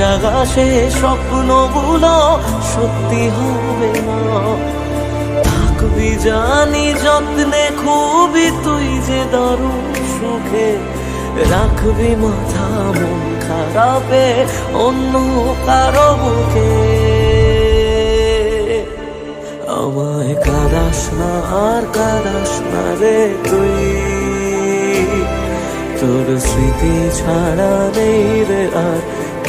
জাগা সে স্বপ্নগুলো সত্যি হবে না। থাকবি জানি যত্নে, খুবই তুই যে দারুণ সুখে। রাখবি মাথা মন খারাপে, অন্য কারও বুকে। আমায় কাদাস না, আর কাদাস না রে তুই। তোর স্মৃতি ছাড়া নেই রে